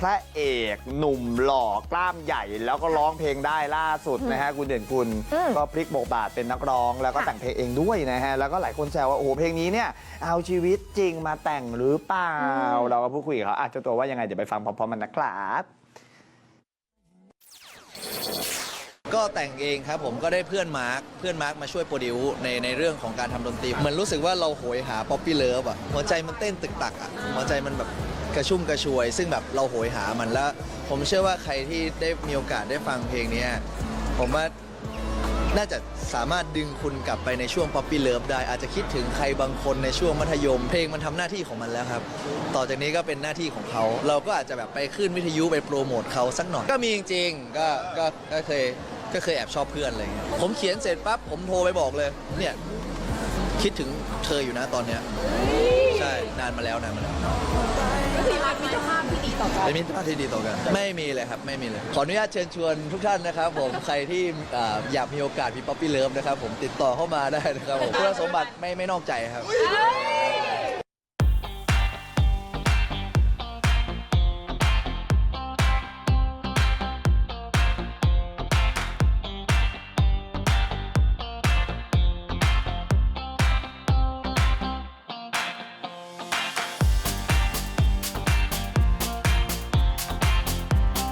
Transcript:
พระเอกหนุ่มหล่อกล้ามใหญ่ แล้วก็ร้องเพลงได้ล่าสุดนะฮะคุณเด่นคุณอืมก็พลิกบทบาทเป็นนักร้อง แล้วก็ค่ะแต่งเพลงเองด้วยนะฮะแล้วก็หลายคนแซวว่าโอ้โหเพลงนี้เนี่ยเอาชีวิตจริงมาแต่งหรือเปล่า เราก็พูดคุยกับเขาอาจจะเจ้าตัวว่ายังไงเดี๋ยวไปฟังพร้อมๆกันนะครับ ก็แต่งเองครับผมก็ได้เพื่อนมาร์คเพื่อนมาร์คมาช่วยโปรดิวซ์ในในเรื่องของการทำดนตรีเหมือนรู้สึกว่าเราโหยหาป๊อปปี้เลิฟอะหัวใจมันเต้นตึกตักอะหัวใจมันแบบ กระชุ่มกระชวย ซึ่งแบบเราโหยหามันแล้ว ผมเชื่อว่าใครที่ได้มีโอกาสได้ฟังเพลงนี้ผมว่าน่าจะสามารถดึงคุณกลับไปในช่วงป๊อปปี้เลิฟได้ อาจจะคิดถึงใครบางคนในช่วงมัธยม เพลงมันทำหน้าที่ของมันแล้วครับ ต่อจากนี้ก็เป็นหน้าที่ของเขา เราก็อาจจะแบบไปขึ้นวิทยุไปโปรโมทเขาสักหน่อย ก็มีจริงๆก็ก็ก็เคยก็เคยแอบชอบเพื่อนอะไรเงี้ยผมเขียนเสร็จปั๊บผมโทรไปบอกเลย เนี่ยคิดถึงเธออยู่นะตอนเนี้ยใช่นานมาแล้วนานมาแล้ว รักมิตรภาพที่ดีต่อกันเป็นมิตรภาพที่ดีต่อกัน ไม่มีเลยครับไม่มีเลย ขออนุญาตเชิญชวนทุกท่านนะครับ ผมใครที่อ่าอยากมีโอกาสมีป๊อปปี้เลิฟนะครับผมติดต่อเข้ามาได้นะครับผมคุณสมบัติไม่ไม่นอกใจครับ เอ้ย